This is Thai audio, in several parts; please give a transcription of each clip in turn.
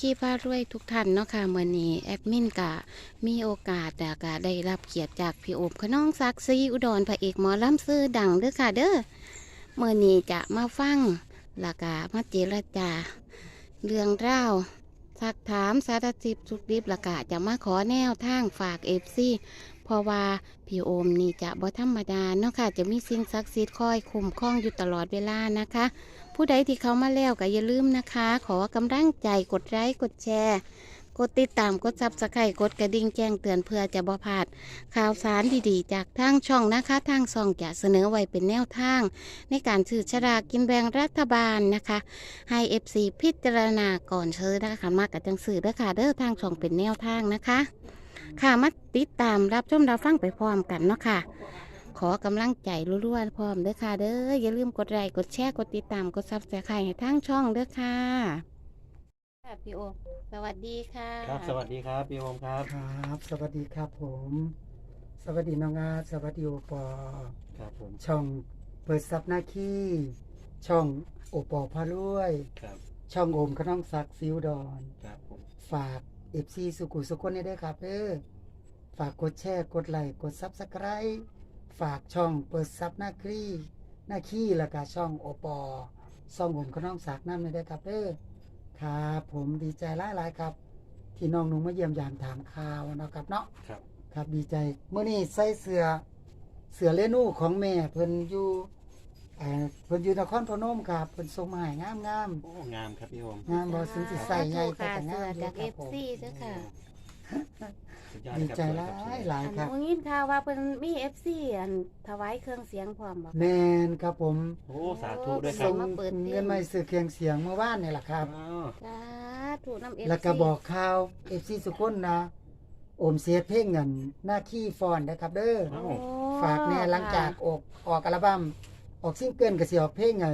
ขี้ารวยทุกท่านเนาะค่ะเมื่อนี้แอดมินกะมีโอกาสแต่กะได้รับเกียรติจากพี่โอบขน้องซักซีอุดรพระเอกหมอลำซื้อดังเด้อค่ะเด้อเมื่อนี้จะมาฟังแล้วก็มาเจรจา เรื่องเล่าวสักถามสารสิบสุกดิบล้วก็จะมาขอแนวทางฝากเอฟซีเพราะว่าพี่โอมนี่จะบ่ธรรมดาเนาะค่ะจะมีสิ่งศักดิ์สิทธิ์คอยคุ้มครองอยู่ตลอดเวลานะคะ ผู้ใดที่เขามาแล้วก็อย่าลืมนะคะ ขอกำลังใจกดไลค์กดแชร์ กดติดตามกดซับสไครต์กดกระดิ่งแจ้งเตือนเพื่อจะบ่พลาดข่าวสารดีๆ จากทางช่องนะคะ ทางช่องจะเสนอไว้เป็นแนวทาง ในการซื้อฉลากกินแบ่งรัฐบาลนะคะ ให้ FC พิจารณาก่อนซื้อนะคะมากกับจังสื่อเด้อค่ะเด้อทางช่องเป็นแนวทางนะคะ ค่ะมาติดตามรับชมรับฟังไปพร้อมกันเนาะค่ะ ขอกำลังใจรัวๆพร้อมเด้อค่ะเด้ออย่าลืมกดไลค์กดแชร์กดติดตามกดซับสไครต์ให้ทางช่องเด้อค่ะค่ะพี่โอสวัสดีค่ะครับ สวัสดีครับพี่โอมครับ ครับ สวัสดีครับผม สวัสดีน้องอาร์ตสวัสดีโอปอครับผม ช่องเปิดซับหน้าขี้ช่องโอปอพารวย ครับ ช่องโอมขน้องศักดิ์ซิวดอน ครับผม ฝากเอฟซีสุกุสุคนนี้ด้วยครับเด้อฝากกดแชร์กดไลค์กดซับสไครต์ ฝากช่องเปิดซับหน้าขี้หน้าขี้แล้วก็ช่องโอปอช่องโอมขน้องศักดิ์น้ำนี่ด้วยครับเด้อครับผมดีใจหลายๆครับ ที่น้องหนุ่งมาเยี่ยมยามถามข่าวเนาะครับเนาะครับ ครับดีใจเมื่อนี้ใส่เสือเสือเลนูของแม่เพิ่นอยู่เอ่อเพิ่นอยู่นครพนมครับเพิ่นส่งมาให้งามงามโอ้งามครับพี่โอม ๆงามบ่ถึงสิใส่ใหญ่แต่ค่ะก็เสื้งาอมอยู่จากคเอรับฟผมซีเด้อค่ะ สุดยอดดีครับใจหสลาวยยหลายอันครับนี้ยินข่าวว่าเป็นมีเอฟซีอันถวายเครื่องเสียงพร้อมบ่ แม่นครับผมโอ้ สาธุด้วยคส่รับส่งมาเปิดเพลง เงินมาซื้อเครื่องเสียงเมื่อวานนี่แหละครับอ๋อสาธุน้ำเอฟซีแล้วก็บอกข่าว FC สุคนนะโอมเสียเพลงเงินหน้าขี้ฟอนนะครับ เด้อเอ้าฝากแน่หลังจากออกออกอัลบั้มออกซิงเกิลก็สิออกเพลงไง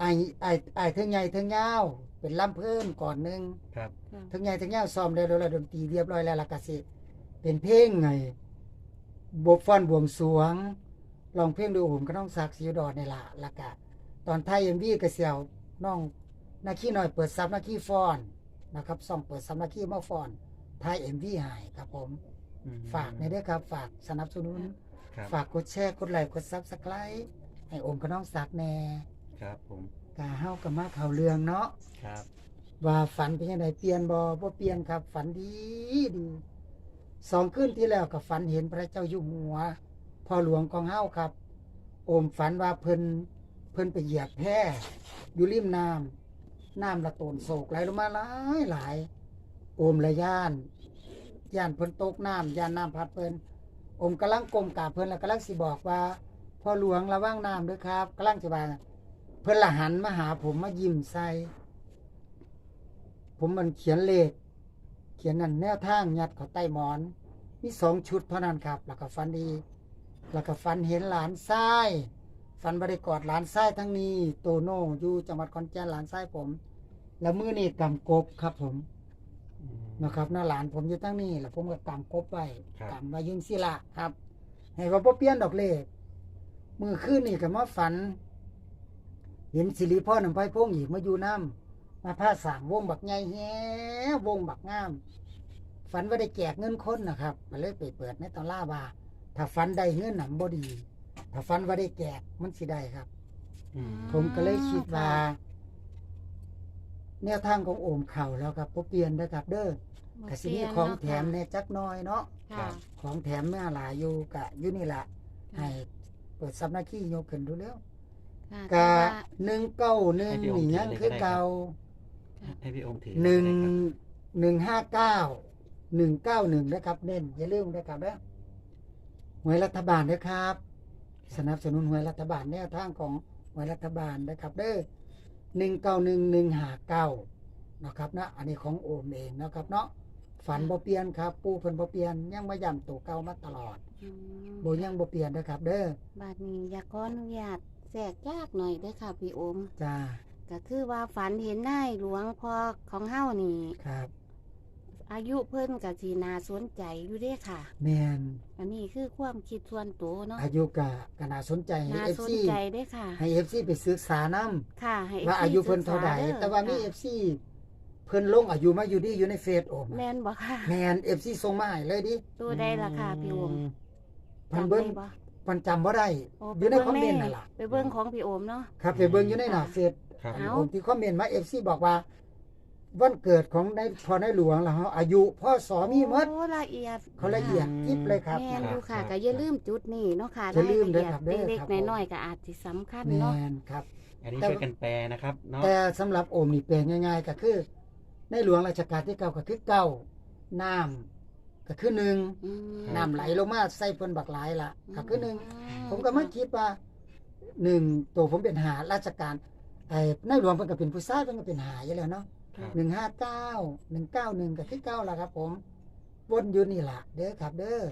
ไอไอไอเทิงใหญ่เทิงยาว เป็นลำเพิ่มก่อนหนึงครับค่ะเทิงใหญ่เทิงยาวซ้อมได้แล้วดนตรีเรียบร้อยแล้วและก็สิเป็นเพลงไงบวบฟ้อนบวงสรวงลองเพลงดูผมก็ต้องสักดิ์ศรีอุดรนี่ล่ะแล้วก็ตอนไทย MV ก็เสียวน้องนาคีหน่อยเปิดซับนาคีฟ้อนนะครับส่องเปิดซับนาคีมาฟ้อนไทย MV ใหายครับผมอืมฝากในเด้อครับ ฝากสนับสนุน ครับ ฝากกดแชร์กดไลค์กดซับสไครต์ให้โอมกับน้องสักแน่ ครับผม กาเฮากับมาเข้าเรื่องเนาะครับว่าฝันเป็นยังไงเปลี่ยนบ่บ่เปลี่ยนครับ ฝันดีดีสองคืนที่แล้วก็ฝันเห็นพระเจ้าอยู่หัวพ่อหลวงของเฮาครับ โอมฝันว่าเพิ่นเพิ่นไปเหยียบแพอยู่ริมน้ำน้ำละโตนโศกไหลลงมาหลายหลายโอมละย่านย่านเพิ่นตกน้ำย่านน้ำพัดเพิ่นโอมกำลังกลมกราบเพิ่นแล้วกำลังสิบอกว่าพ่อหลวงระวังน้ำด้วยครับกำลังจะว่า เพิ่นละหันมาหาผมมายิ้มใส่ผมมันเขียนเลข เขียนนั่นแนวทางยัดเขาใต้หมอน มีสองชุดเท่านั้นครับ แล้วก็ฟันดี แล้วก็ฟันเห็นหลานทรายฟันบริกอดหลานทรายทั้งนี้โตโน่อยู่จังหวัดขอนแก่นหลานทรายผม แล้วมือนี่กำกบครับผมอืมนะครับหน้าหลานผมอยู่ทั้งนี้แล้วผมก็กำกบไว้ครับ กำไว้ยุ่งสิละครับให้ว่าบ่เปลี่ยนดอกเลขมือคืนนี่ก็มาฝัน เห็นสิริพ่อหนึ่งไผ่พงอีกมาอยู่น้ำมาผ้าสางวงบักใหญ่แฮวงบักงาม ฝันว่าได้แจกเงินคนนะครับก็เลยไปเปิดในตอนล่าว่าถ้าฝันได้เงินหนำบ่ดี ถ้าฝันว่าได้แจกมันสิได้ครับอืมผมก็เลยคิดว่าแนวทางของโอมเข่าแล้วครับบ่เปลี่ยนนะครับ เด้อบ่กสิเปมีลี่ยนของเนาะแถมแน่จักหน้อยเนาะค่ะของแถมเมื่อหลายอยู่กะอยู่นี่แหละค่ะให้เปิดซับหน้าขี้ยกขึ้นดูแล้ว ค่ะกะแต่ว่าหนึ่งเก้าหนึ่งนี่ยังคือเก่าให้พี่โอมถือหนึ่งได้ครับหนึ่งห้าเก้าหนึ่งเก้าหนึ่งนะครับ เน้นอย่าลืมนะครับนะหวยรัฐบาลนะครับ สนับสนุนหวยรัฐบาลแนวทางของหวยรัฐบาลนะครับเด้อหนึ่งเก้าหนึ่งหนึ่งหาเก้านะครับนะอันนี้ของโอมเองนะครับเนาะฝันบ่เปลี่ยนครับ ปูเพิ่นบ่เปลี่ยนยังมาย้ำตัวเก่ามาตลอดอืมบ่ยังบ่เปลี่ยนนะครับ เด้อบาดนี้อยากขออนุญาต แทรกยากหน่อยเด้อค่ะพี่โอม จ้าก็คือว่าฝันเห็นนายหลวงพ่อของเฮานี่ ครับอายุเพิ่นก็สิน่าสนใจอยู่เด้ค่ะ แมนอันนี้คือความคิดส่วนตัวเนาะอายุกะก็น่าสนใจให้น่าสน FC ใจเด้อค่ะ ให้ FC ไปศึกษานำค่ะให้ ว่า FC อายุเพิ่นเท่าใดศึกษแต่ว่ามีด้เออฟซีเพิ่นลงอายุมาอยู่ดีอยู่ในเฟซโอมแม่นบ่ค่ะ แมน FC ส่งมาให้เลยดิตัวใดล่ะค่ะพี่โอมเพิ่นจำเบิ่ได้งบ่ เพิ่นจำบ่ได้โอ้อยู่ในคอมเมนต์นั่นล่ะไปเบิ่งของพี่โอมเนาะ ครับไปเบิ่งอยู่ในหน้าเฟซครับ เอา ผมที่คอมเมนต์มา FC บอกว่า วันเกิดของในพอในหลวงแล้วเฮาอายุพ่อสอมีหมดโอ้ละเอียดเขาละเอียดยิบเลยครับ แม่นอยู่ค่ะก็อย่าลืมจุดนี้เนาะค่ะอย่าลืมเด้อรายครับละเด้เอียดอเล็กครับๆน้อยๆก็อาจสิสำคัญแมเนาะ นครับ อันนี้แต่ ช่วยกันแปลนะครับเนาะแต่สำหรับโอมนี่แปลงง่าย ๆ ก็คือ ในหลวงรัชกาลที่เก้าก็คือเก้าน้ำ ก็คือหนึ่งอืมน้ำไหลลงมาใส่เพิ่นบักหลายละก็คือหนึ่งผมก็มาคิดว่าหนึ่งตัวผมเป็นหาราชการไอ้ในหลวงเพิ่นก็เป็นผู้ชายเพิ่นก็เป็นหาอยู่แล้วเนาะครับหนึ่งห้าเก้าหนึ่งเก้าหนึ่งก็คือเก้าละครับ ผมวนอยู่นี่ล่ะเด้อครับเด้อ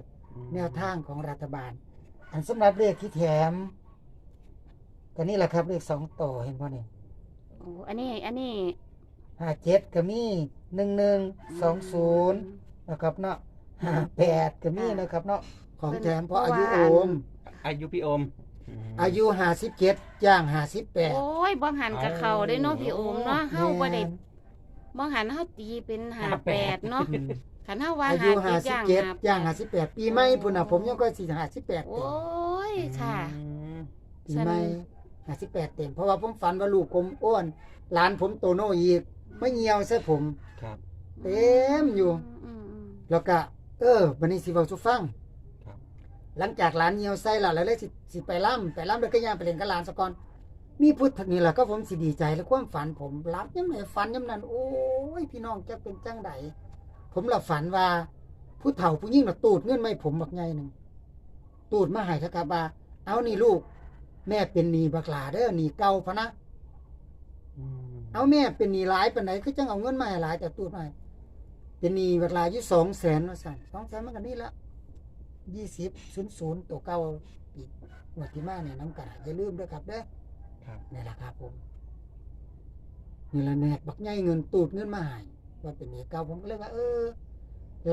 แนวทางของรัฐบาล อันสำหรับเลขที่แถมก็นี่แหละครับเลขสองต่อเห็นป่ะนี่โอ้อันนี้ อันนี้ห้าเจ็ดก็มีหนึ่งหนึ่งสองศูนย์นะครับเนาะ ห้าแปดก็มีนะครับเนาะของแถมเพราะอายุโอม อายุพี่โอมมอายุห้าสิบเจ็ดย่างห้าสิบแปดโอ้ยบ่หันกับเขาได้เนาะพี่โอมเนาะเฮาบ่ได้แม่นบ่หันเฮาตีเป็น58เนาะคันเฮาว่าอายุห้า57สิบย่างเจ็ด58ย่างห้าสิบแปดปีใหม่พุ่นน่ะผมยังก็สี่ห้าสิบแปดโอ้ยค่ะอืมปีใหม่ห้าสิบแปดเต็มเพราะว่าผมฝันว่าลูกผมอ้วนหลานผมโตโน่อีกไม่เหี่ยวใส่ผมครับเต็มอยู่อืมอืมแล้วก็ เออบันนี้สิเว้าสุฟังครับ หลังจากหลานเหี่ยวใส่แล้วแล้วเลยสิสิไปล่ำไปล่ำแล้วก็ย่างไปเล่นกับหลานซะก่อน มีพุทธนี่แหละก็ผมสิดีใจแล้วความฝันผมรับยังไงฝันยังนั้น โอ้ยพี่น้องจะเป็นจังไดผมละฝันว่า ผู้เฒ่าผู้ยิ่งน่ะตูดเงินไม่ผมบักใหญ่หนึ่งตูดมาให้เถอะครับว่าเอานี่ลูก แม่เป็นหนี้บักหลาเด้อหนี้เก่าพะนะอืมเอาแม่เป็นหนี้หลายปานไหนคือจังเอาเงินมาให้หลายแต่ตูดมาให้ เป็นหนี้บักหลาอยู่สองแสนว่าสั่นสองแสนมันก็นี่ละยี่สิบศูนย์ศูนย์ตัวเก่าอีกงวดที่มาเนี่ยน้ำกระดาษอย่าลืมด้วยครับเด้อครับ นี่แหละครับผมนี่ละแนกบักใหญ่เงินตูดเงินมาให้ว่าเป็นหนี้เก่าผมก็เลยว่า เออ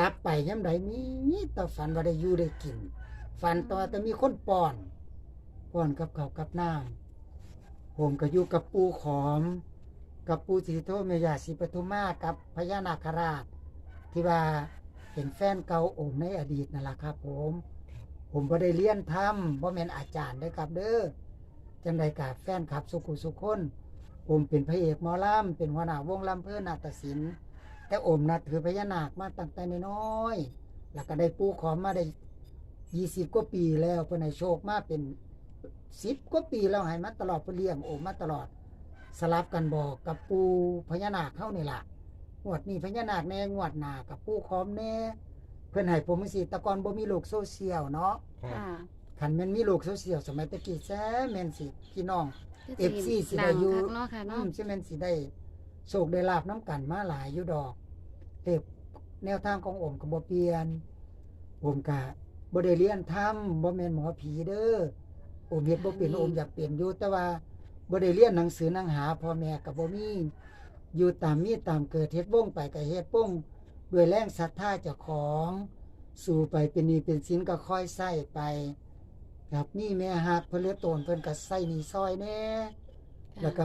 รับไปย่ำใดมีแต่ฝันว่าได้อยู่ได้กิน ฝันต่อแต่มีคนป้อนป้อนกับเขาวกับน้ำผมก็อยู่กับปูขอม กับปูสีโทเมยาสีปทุมมากับพญานาคราช ที่ว่าเป็นแฟนเก่าโอมในอดีตนั่นแหละครับ ผม ผมบ่ได้เรียนทำบ่แมนอาจารย์เด้ครับเด้อจังใดกับแฟนครับสุขุสุคนผมเป็นพระเอกหมอลำเป็นหัวหน้าวงลำเพื่อนาฏศิลป์แต่โอมนับถือพญานาคมาตั้งแต่น้อยๆแล้วก็ได้ปูขอมมาได้ยี่สิบกว่าปีแล้วเพื่อนให้โชคมาเป็นสิบกว่าปีแล้วให้มาตลอดเพื่อเลี้ยงโอมมาตลอดสลับกันบอกกับปูพญานาคเข้านี่ล่ะ งวดนี้พญานาคแน่งวดหน้ากับปูขอมแน่ เพื่อนให้ผมสิแตะกอนบ่มีโลกโซเชียลเนาะครับค่ะคันแม่นมีโลกโซเชียลสมัยตะกี้แซ่แม่นสิพี่น้องคือ FC สิดัได้งอยู่คักเนาะค่ะอืเนาะมใช่แม่นสิได้โชคได้ลาบน้ำกันมาหลายอยู่ดอกเลขแนวทางของโอมก็บ่เปลี่ยนโอมก็บ่ได้เรียนทำบ่แม่นหมอผีเด้อโอมเฮ็ดบ่เป็นโอมอยากเป็นอยู่แต่ว่าบ่ได้เรียนหนังสือหนังหาพ่อแม่ก็บ่มี อยู่ตามมีตามเกิดเฮ็ดวงไปก็เฮ็ดวงด้วยแรงศรัทธาเจ้าของ สู่ไปเป็นหนี้เป็นสินก็ค่อยใช้ไปครับมีแม่ฮักเพิ่นเหลือโตนเพิ่นก็ใส่หนี้ซอยแหน่แล้วก็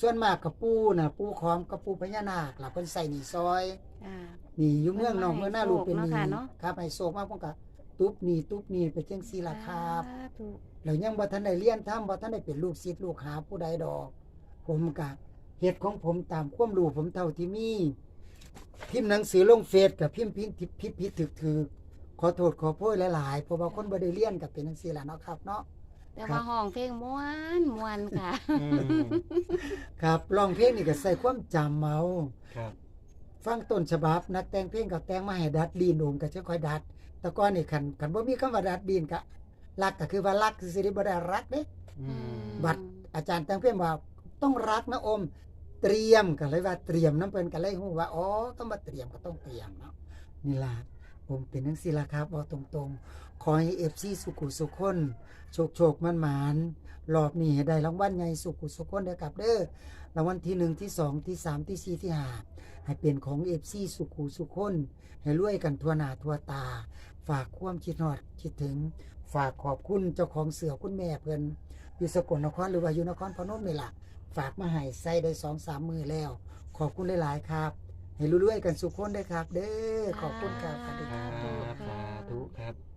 ส่วนมากกับปูน่ะ ปูขอมกับปูพญานาคล่ะเพิ่นใส่หนีซอยค่ะนี่อยู่เมืองนอกเพิ่เมืนองมาหน้าลูกเป็นหให้นีโชคเนาะค่ะเนาะครับให้โศกมาเพิ่นก็ตุบหนี่ตุบหนี่ไปจังซี่ล่ะครับสาธุแล้วยังบ่ทันได้เรียนทำบ่ทันได้เป็นลูกศิษย์ลูกหาผู้ใดดอก ผมก็ เฮ็ดของผมตามความรู้ผมเท่าที่มี พิมพ์หนังสือลงเฟซกับพิมพ์พิมพ์ผิดผิดผิดถึกถึกขอโทษขอโพยหลายๆเพราะว่าคนบ่ได้เรียนก็เป็นจังซี่ล่ะเนาะครับเนาะแต่ครัว่าบห้องเพลงม่วนม่วนค่ะอืมครับร้องเพลงนี่ก็ใส่ความจำเมาครับฟังต้นฉบับนักแต่งเพลงก็แต่งมาให้ดัดดีนโอมก็จะค่อยดัด แต่ก่อนนี่คันคันบ่มีคำว่าดัดดีนก็รักก็คือว่ารักซื่อๆนี่บ่ได้รักเด้อืมบัดอาจารย์แต่งเพลงว่าต้องรักนะโอม เตรียมก็เลยว่าเตรียมน้ำเพิ่นก็เลยฮู้ว่าอ๋อต้องมาเตรียมก็ต้องเตรียมเนาะนี่ล่ะผมเป็นจังซี่ละครับเว้าตรงๆ ขอให้ FC สุขุสุขคนโชคโชคมันหมานรอบนี้ได้รางวัลใหญ่สุขุสุขคนเด้อครับเด้อรางวัลที่หนึ่งที่สองที่สามที่สี่ที่ห้าให้เป็นของ FC สุขุสุขคน ให้รวยกันทั่วหน้าทั่วตา ฝากความคิดฮอดคิดถึง ฝากขอบคุณเจ้าของเสือคุณแม่เพิ่อนอยู่สกลนครหรือว่าอยู่นครพนมนี่ล่ะ ฝากมาให้ใส่ได้สองสามมือแล้ว ขอบคุณหลายๆครับ ให้รวยๆกันสุขคนเด้อครับ เด้อขอบคุณครับสวัสดีคครัรับบสาธุครับ